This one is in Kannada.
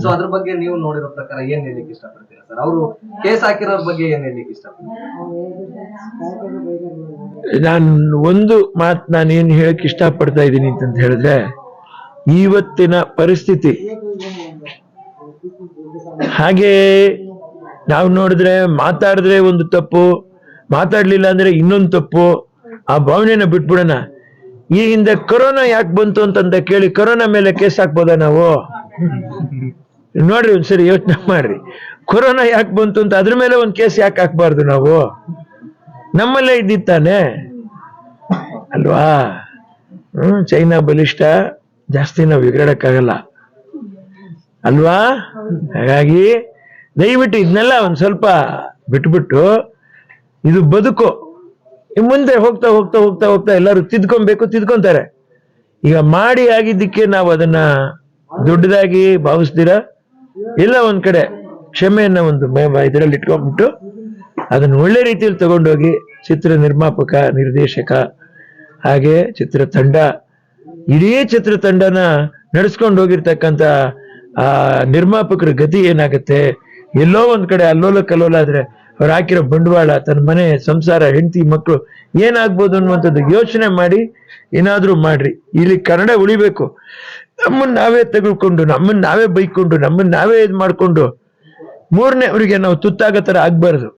ಸೊ ಅದ್ರ ಬಗ್ಗೆ ನೀವು ನೋಡಿರೋ ಪ್ರಕಾರ ಏನ್ ಹೇಳ್ಲಿಕ್ಕೆ ಇಷ್ಟಪಡ್ತೀರಾ ಸರ್? ಅವರು ಕೇಸ್ ಹಾಕಿರೋ ಬಗ್ಗೆ ಏನ್ ಹೇಳ್ಲಿಕ್ಕೆ ಇಷ್ಟಪಡ್ತೀರಾ? ನಾನು ಒಂದು ಮಾತು ನಾನು ಏನ್ ಹೇಳಕ್ ಇಷ್ಟಪಡ್ತಾ ಇದ್ದೀನಿ ಅಂತ ಹೇಳಿದ್ರೆ ಇವತ್ತಿನ ಪರಿಸ್ಥಿತಿ. ಹಾಗೆ ನಾವು ನೋಡಿದ್ರೆ ಮಾತಾಡಿದ್ರೆ ಒಂದು ತಪ್ಪು ಮಾತಾಡ್ಲಿಲ್ಲ ಅಂದ್ರೆ ಇನ್ನೊಂದು ತಪ್ಪು. ಆ ಭಾವನೆನ ಬಿಟ್ಬಿಡೋಣ. ಈ ಹಿಂದೆ ಕೊರೋನಾ ಯಾಕೆ ಬಂತು ಅಂತಂದ ಕೇಳಿ ಕೊರೋನಾ ಮೇಲೆ ಕೇಸ್ ಹಾಕ್ಬೋದ ನಾವು? ನೋಡ್ರಿ ಒಂದ್ಸರಿ ಯೋಚನೆ ಮಾಡ್ರಿ. ಕೊರೋನಾ ಯಾಕೆ ಬಂತು ಅಂತ ಅದ್ರ ಮೇಲೆ ಒಂದು ಕೇಸ್ ಯಾಕೆ ಹಾಕ್ಬಾರ್ದು ನಾವು? ನಮ್ಮಲ್ಲೇ ಇದ್ದಿತ್ತಾನೆ ಅಲ್ವಾ? ಹ್ಮ್, ಚೈನಾ ಬಲಿಷ್ಠ ಜಾಸ್ತಿ ನಾವು ಬಿಗಡಕ್ಕಾಗಲ್ಲ ಅಲ್ವಾ? ಹಾಗಾಗಿ ದಯವಿಟ್ಟು ಇದನ್ನೆಲ್ಲ ಒಂದ್ ಸ್ವಲ್ಪ ಬಿಟ್ಬಿಟ್ಟು ಇದು ಬದುಕು. ಮುಂದೆ ಹೋಗ್ತಾ ಹೋಗ್ತಾ ಹೋಗ್ತಾ ಹೋಗ್ತಾ ಎಲ್ಲರೂ ತಿದ್ಕೊಬೇಕು, ತಿದ್ಕೊಂತಾರೆ. ಈಗ ಮಾಡಿ ಆಗಿದ್ದಕ್ಕೆ ನಾವು ಅದನ್ನ ದೊಡ್ಡದಾಗಿ ಭಾವಿಸ್ತೀರ? ಇಲ್ಲ, ಒಂದ್ ಕಡೆ ಕ್ಷಮೆಯನ್ನ ಒಂದು ಇದರಲ್ಲಿ ಇಟ್ಕೊಂಡ್ಬಿಟ್ಟು ಅದನ್ನ ಒಳ್ಳೆ ರೀತಿಯಲ್ಲಿ ತಗೊಂಡೋಗಿ ಚಿತ್ರ ನಿರ್ಮಾಪಕ, ನಿರ್ದೇಶಕ, ಹಾಗೆ ಚಿತ್ರ ತಂಡ ಇಡೀ ಚಿತ್ರತಂಡನ ನಡೆಸ್ಕೊಂಡು ಹೋಗಿರ್ತಕ್ಕಂಥ, ಆ, ನಿರ್ಮಾಪಕರ ಗತಿ ಏನಾಗುತ್ತೆ? ಎಲ್ಲೋ ಒಂದ್ ಕಡೆ ಅಲ್ಲೋಲ ಕಲ್ಲೋಲ ಆದ್ರೆ ಅವ್ರು ಹಾಕಿರೋ ಬಂಡವಾಳ, ತನ್ನ ಮನೆ, ಸಂಸಾರ, ಹೆಂಡತಿ ಮಕ್ಕಳು ಏನಾಗ್ಬೋದು ಅನ್ನುವಂಥದ್ದು ಯೋಚನೆ ಮಾಡಿ ಏನಾದರೂ ಮಾಡ್ರಿ. ಇಲ್ಲಿ ಕನ್ನಡ ಉಳಿಬೇಕು. ನಮ್ಮನ್ನ ನಾವೇ ತೆಗೆದುಕೊಂಡು, ನಮ್ಮನ್ನ ನಾವೇ ಬೈಕೊಂಡು, ನಮ್ಮನ್ನ ನಾವೇ ಇದು ಮಾಡಿಕೊಂಡು ಮೂರನೇ ಅವರಿಗೆ ನಾವು ತುತ್ತಾಗೋ ಥರ ಆಗ್ಬಾರ್ದು.